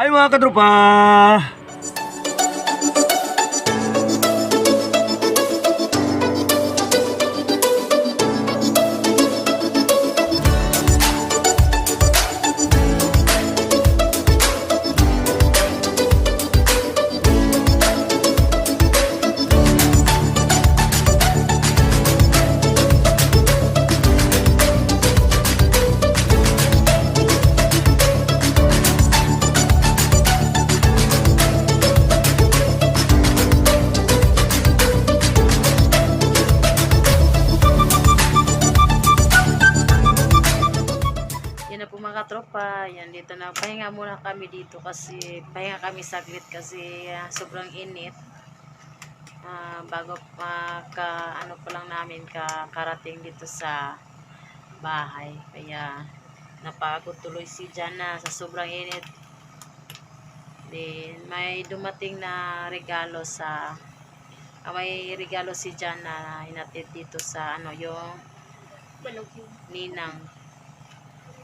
Ay mga katropa! Dito na. Pahinga muna kami dito kasi pahinga kami saglit kasi ah, sobrang init. Ah, bago pa ka ano pa lang namin ka karating dito sa bahay. Kaya napagod tuloy si Jana sa sobrang init. Then may dumating na regalo sa ah, may regalo si Jana na hinatid dito sa ano yung ninang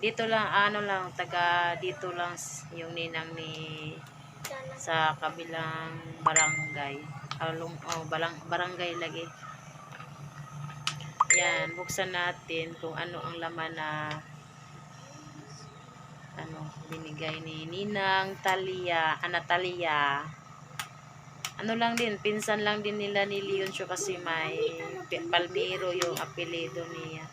dito lang ano lang taga dito lang yung ninang ni sa kabilang barangay. Along oh, balang, barangay lagi. Yan buksan natin kung ano ang laman na ano binigay ni Ninang Talia Anatalia ano lang din pinsan lang din nila ni Leoncio kasi may Palmiro yung apelido niya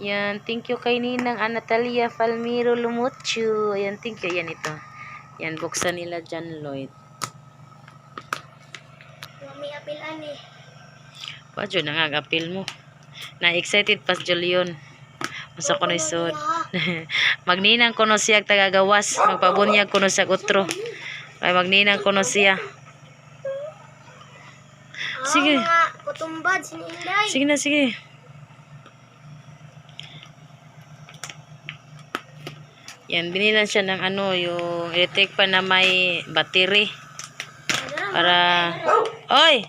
yan, thank you kay Ninang Anatalia Palmiro Lumutsu. Ayan, thank you. Yan ito. Yan, buksan nila John Lloyd. Mami apilan eh. Pa, Diyo, nangagapil mo. Na-excited pas Julion. Masa ko na isod. magninang ko no siya tagagawas. Magpabunyag ko no siya utro. Ay, magninang ko no siya. Sige. Ah, sininday. Sige na, sige. Yan, binilan siya ng ano, yung electric pa na may battery. Para... Oy!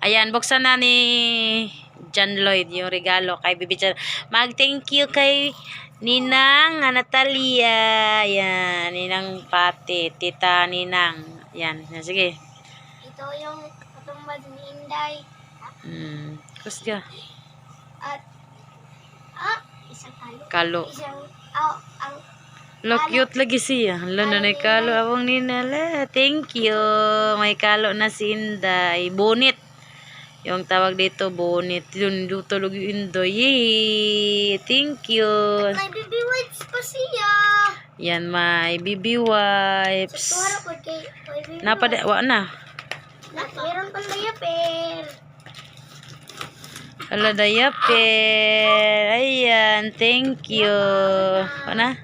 Ayan, buksan na ni John Lloyd yung regalo kay Bibi Chan. Mag-thank you kay Ninang Natalia. Ayan, Ninang Pati, Tita Ninang. Ayan, yan, sige. Ito yung kutumbad ni Inday. Hmm, kusga. At, ah, isang talo. Kalo. Isang, ang, Lo, cute lagi siya. Lo, na may kalo. Awang ninala. Thank you. May kalo na si Inday. Bonit. Yung tawag dito, bonit. Yun, tulog yung Indoy. Yay! Thank you. may baby wipes pa siya. Yan, may BB wipes. Tuwara po kay, baby Napada, wa na. Meron pang diaper. Hala, diaper. Ayan, thank you. Wa na?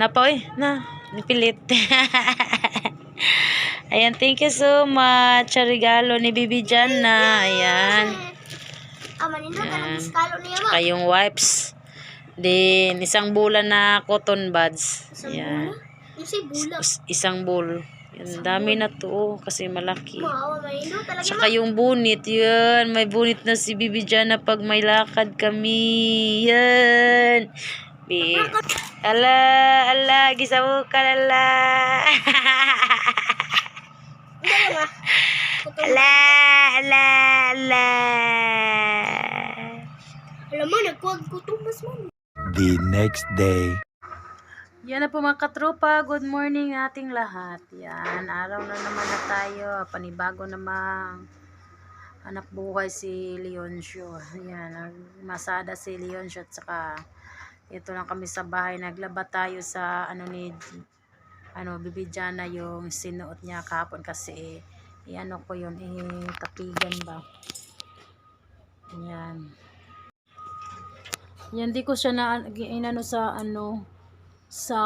Napa, oy. Na, nipilit. Ayan, thank you so much. Regalo ni Bibi Jana. Ayan. Manino ka Yan. ng diskalo niya ma. Kayong wipes. Then, isang bulan na cotton buds. Isang Ayan. bula. Yung si bula. Is- isang bowl. Yan, dami na to. oh, kasi malaki. Tsaka yung bunit, yun. May bunit na si Bibi Jana pag may lakad kami. Yan. Bi. Ala, ala, gisawo ka ala. Ala, ala, ala. Alam mo, nagkuwag kutumbas mo. The next day. Yan na po mga katropa. Good morning ating lahat. Yan, araw na naman na tayo. Panibago namang anak buhay si Leoncio. Yan, masada si Leoncio at saka ito lang kami sa bahay. Naglaba tayo sa ano ni ano, Bibidyana yung sinuot niya kahapon kasi i-ano ko yun, itapigan ba. Yan. Yan, di ko siya na inano sa ano sa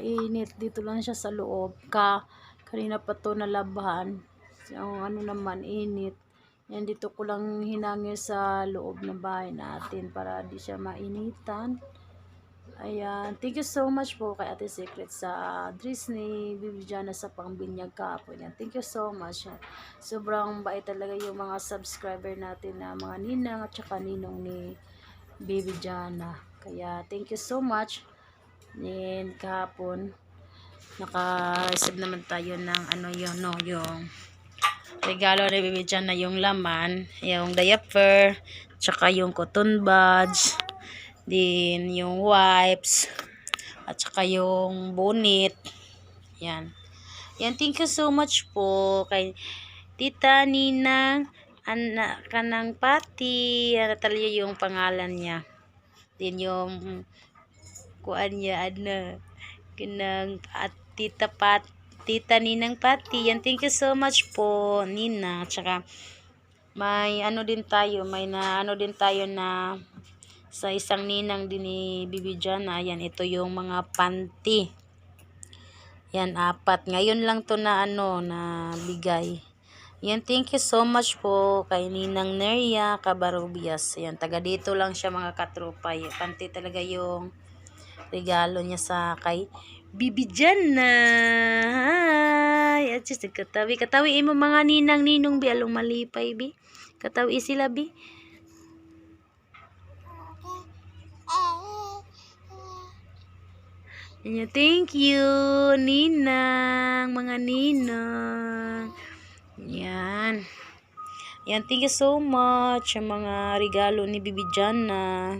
init dito lang siya sa loob. Ka kanina pa to nalabahan. Yung ano naman init. Yan dito ko lang hinangin sa loob ng bahay natin para di siya mainitan. Ayan. Thank you so much po kay Ate Secret sa dress ni Bibiana sa pangbinyag kahapon yan. Thank you so much sobrang bait talaga yung mga subscriber natin na mga ninang at saka ninong ni Baby Jana. Kaya thank you so much Then, kahapon, naka-receive naman tayo ng ano yun, no, yung regalo ni Bibi Chan na yung laman, yung diaper, tsaka yung cotton buds, din yung wipes, at saka yung bonnet. Yan. Yan, thank you so much po kay Tita Ninang anak ka ng pati. Talaga yung pangalan niya. Din yung kuan niya, ano, kanang at Tita Pat, Tita Ninang Pati. Yan, thank you so much po, Nina. Tsaka, may ano din tayo, may na ano din tayo na sa isang ninang din ni Bibi Jana. Yan, ito yung mga panty. Yan, apat. Ngayon lang to na ano, na bigay. Yan, thank you so much po kay Ninang Neria Cabarubias. Yan, taga dito lang siya mga katropa. Yan, Panty talaga yung regalo niya sa kay Bibi Jana. Hi! At just katawi. Katawi mo mga ninang ninong bi. Along malipay bi. Katawi sila bi. Thank you, ninang. Mga ninang. Yan. Yan, thank you so much sa mga regalo ni Bibi Jana.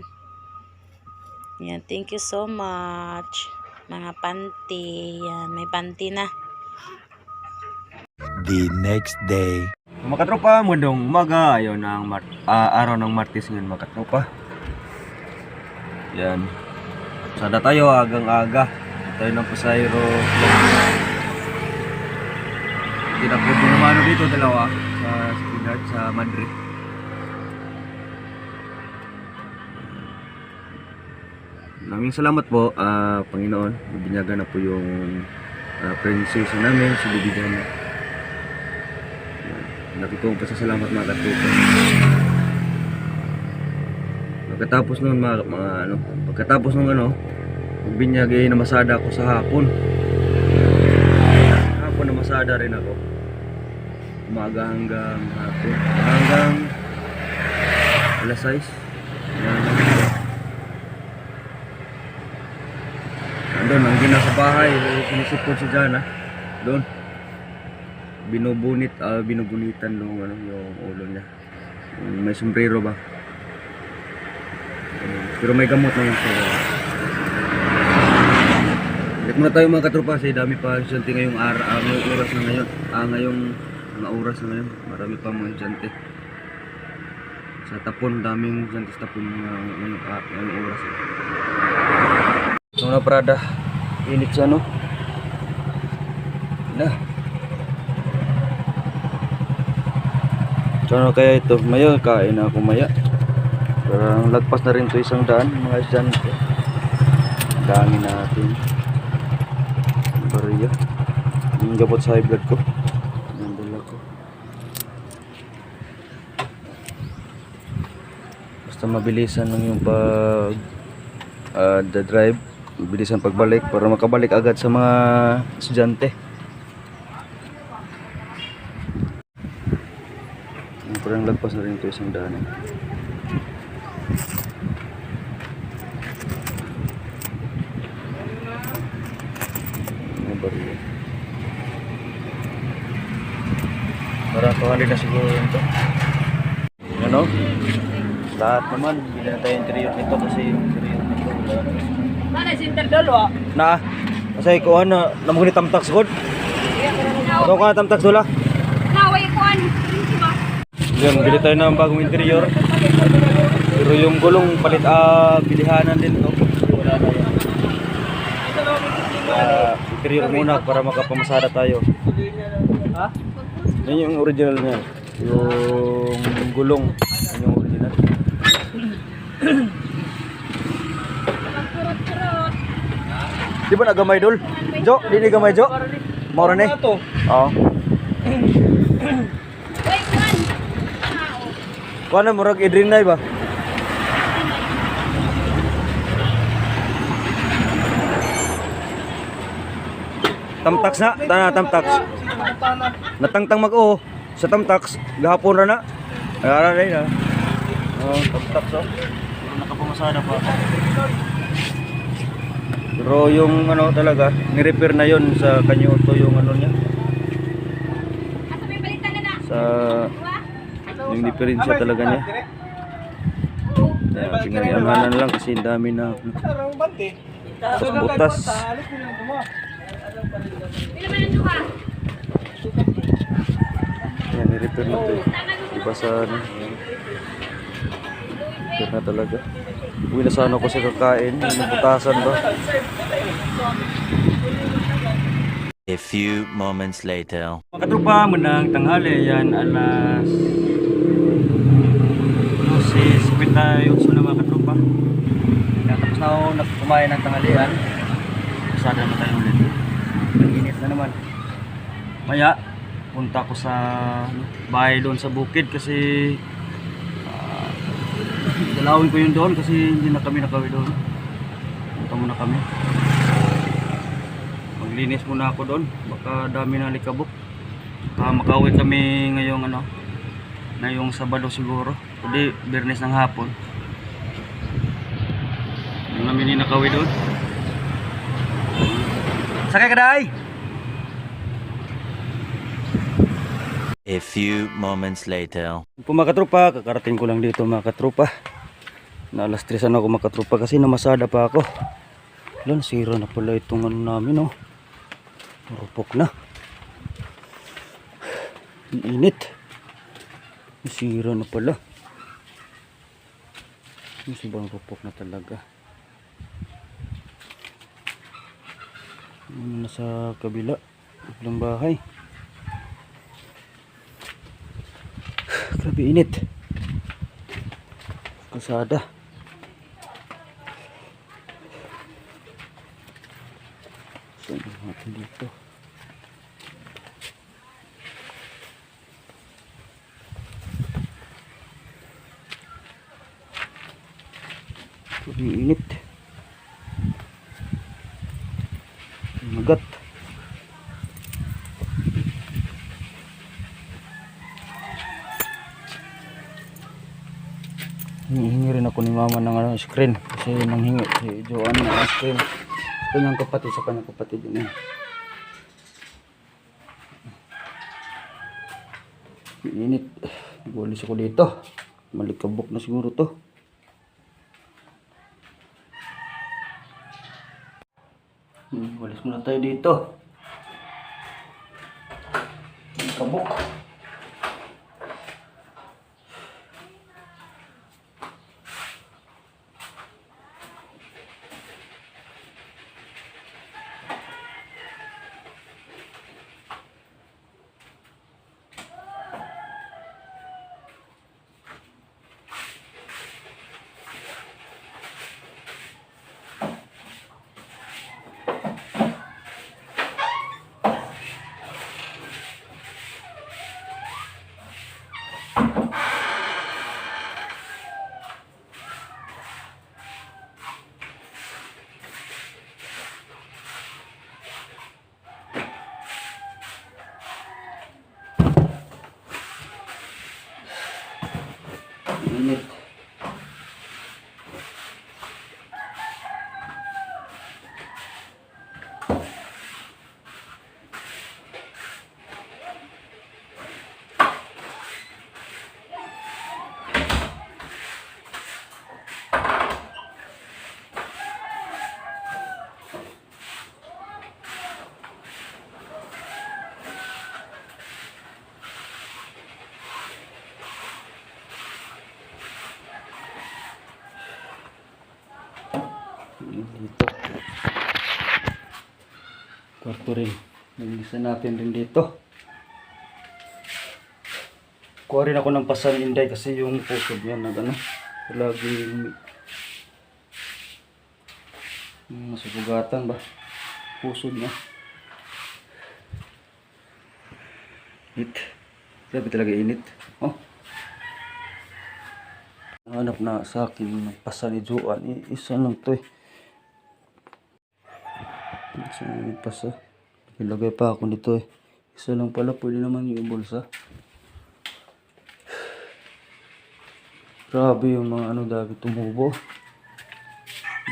Yan, thank you so much. Mga panty. Yan, may panty na. The next day. Mga katropa, mundong umaga, ayaw ng mar ah, araw ng Martes ngayon mga katropa. Yan. Sada tayo agang aga. Tayo ng pasayro. Tinapod din naman dito dalawa sa Spinard sa Madrid. Maraming salamat po, ah, Panginoon. Binyagan na po yung uh, princess namin, si Bibi Jana. Lagi kong pasasalamat mga katuto. Pagkatapos nun mga, mga ano, pagkatapos ng ano, magbinyag eh, namasada ako sa hapon. Hapon namasada rin ako. Umaga hanggang hapon. Hanggang alas 6. Yan. Andun, ang gina sa bahay, sinisipon si Jana. Doon. Binubunit ah binubunitan nung ano yung ulo niya. May sombrero ba? Pero may gamot naman siya Balik muna tayo mga katropa kasi dami pa estudyante ngayong ara, ah, ngayong oras na ngayon. Ah, ngayong mga oras na ngayon. Marami pa mga estudyante. Sa tapon daming estudyante sa tapon mga ngayong, ah, ngayong oras na Prada init sa ano na So ano kaya ito? Maya, kain ako maya. Parang lagpas na rin to isang daan, mga estudyante. Dami natin. Bariya. Yung gabot sa high blood ko. Yung dala ko. Basta mabilisan lang yung pag ah, the drive. Mabilisan pagbalik para makabalik agad sa mga estudyante. Parang lagpas na rin ito isang daan. eh. Ano ba rin? Parang kawali na siguro ito. Ano? Lahat naman, hindi na tayo interior nito kasi yung interior nito. wala na. Mana sinter dalo Na, kasi ko ano, namuhuni tamtax god. Ito ka tamtax dula. Naway kuan. Yan, bili tayo ng bagong interior. Pero yung gulong palit ah bilihanan din to. Wala na yan. Ah, interior muna para makapamasada tayo. Ha? Yan yung original niya. Yung gulong. Yan yung original. Di ba nagamay dol? Jo, di ni gamay Jo? Mora ni. to? Oo. Kuha na, murag idrinay ba? Tamtax na, tana tamtax. Natangtang mag-o sa tamtax, gahapon ra na. Ara na. Oh, tamtax oh. Nakapamasada pa. Pero yung ano talaga, ni-repair na yon sa Kanyoto yung ano niya. Sa yung diferensya talaga niya. Kaya pinag-iamanan lang kasi ang dami na duha? Yan, ni-repair na to. Iba sa ano. Repair na talaga. Uwi na sana ako sa kakain. Nabutasan ba? A few moments later. Mga katropa, munang tanghali. Yan, alas 12.58 na mga katropa. Yan, tapos na ako nagkumain ng tanghalian. Sada naman tayo ulit. Init na naman. Maya, punta ko sa ano, bahay doon sa bukid kasi dalawin ko yun doon kasi hindi na kami nakawi doon. Punta muna kami. Maglinis muna ako doon. Baka dami na likabok. Baka makauwi kami ngayong ano, ngayong Sabado siguro. Kundi Bernes ng hapon. Yung namin ninakawi doon. Sakay ka day! A few moments later. Po mga katropa, kakarating ko lang dito mga katropa. Na alas 3 na ako mga katropa kasi namasada pa ako. Lan, sira na pala itong ano namin oh. Marupok na. Init. Sira na pala. Sobrang rupok na talaga. Ano na sa kabila. Iblang bahay. Grabe init. Kasada. Saan natin dito? Grabe init. Magat. Hinihingi rin ako ni mama ng ano, screen kasi nanghingi si Joanne ng screen. Ito niyang kapatid sa kanyang kapatid yun eh. Init. Gulis ako dito. Malikabok na siguro to. Hmm, walis muna tayo dito. Malikabok. Init. dito kwarto rin. Nagisa natin rin dito. Kuha rin ako ng pasan inday kasi yung pusod niya nag ano lagi masugugatan ba? Pusod niya. Init. Grabe talaga init. Oh. Hanap na sa akin ng pasa ni Joan. Isa lang to eh. Isa lang yung pasa. Ilagay pa ako nito eh. Isa lang pala. Pwede naman yung bulsa. Grabe yung mga ano dami tumubo.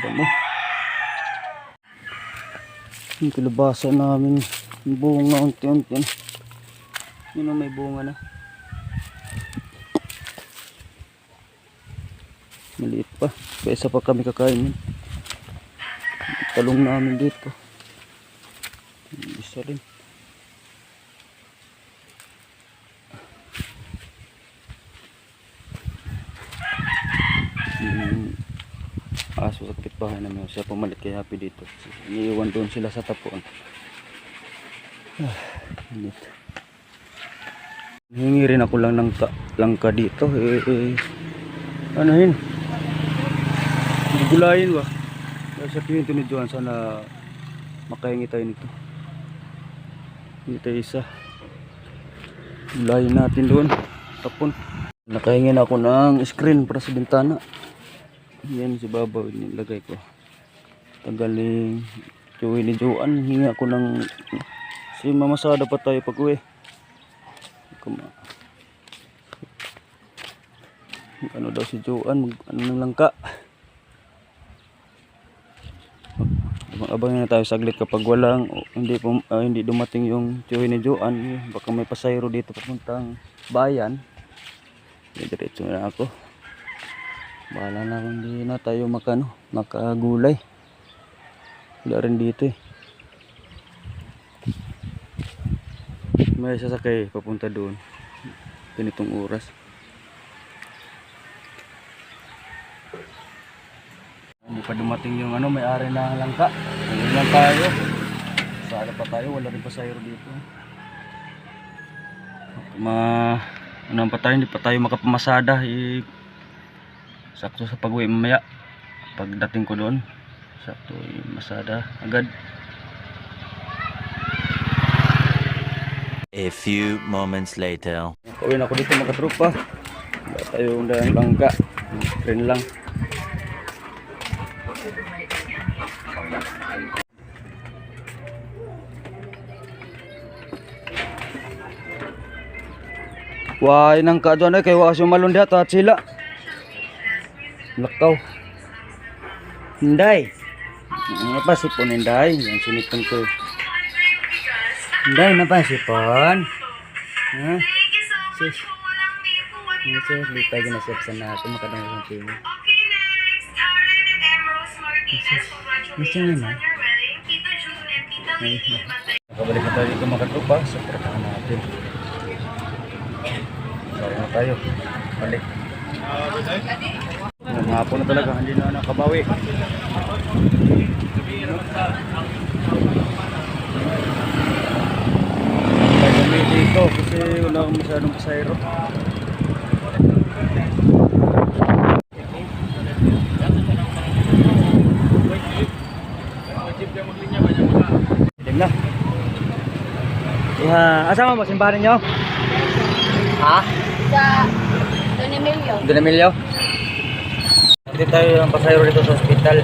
Damo. Yung kilabasa namin. Yung bunga unti-unti. ano. Yun ang may bunga na. Maliit pa. Kaysa pa kami kakain yun. Talong namin dito. Isa rin. Yung aso sa kapitbahay namin siya pumalit kay Happy dito. Iniiwan doon sila sa tapuan. Ah, init. Hingi rin ako lang ng ka, langka dito. Eh, eh, ano yun? Gulayin ba? Kaya sabihin ito ni Johan, sana makahingi tayo nito. Tayo isa. Gulayin natin doon. Tapon. Nakahingi na ako ng screen para sa bintana. Yan si Babaw nilagay ko. Tagaling Joey ni Joan. Hingi ako ng si mamasada pa tayo pag uwi. Ano daw si Joan, mag, ano ng langka. Abang na tayo saglit kapag walang hindi pum, ah, hindi dumating yung Joey ni Joan, baka may pasayro dito papuntang bayan. Eh, diretso na ako. Bahala na kung hindi na tayo makano, makagulay. Wala rin dito eh. May sasakay papunta doon. Ganitong oras. Hindi pa dumating yung ano, may ari na langka. Ngayon lang tayo. Sala pa tayo, wala rin pasayro dito. Ma, ano pa tayo, hindi pa tayo makapamasada. Eh, sakto sa pag-uwi mamaya. Pagdating ko doon, sakto eh, masada agad. A few moments later. Uwi na ako dito mga tropa. Wala tayong langka. Screen lang. Wah, inang ka doon ay kay malun diha at sila. Lakaw. Hinday. Ano pa sipon hinday? Yan sinipon ko. Hinday na pa sipon. Ha? Sis. Ini sis, lupa gina siap sana aku makan dengan nanti ini. Sis, ini na. Nakabalik na tayo dito mga tropa. Supportahan natin. Tayo. Balik. Ngayong hapon na talaga, hindi na nakabawi. Kami dito kasi wala akong masyadong pasayro. Ilim na. Ya, asa mo simbahan niyo? Ha? Sa Don Emilio. Don Emilio? Dito tayo ng pasayro dito sa hospital.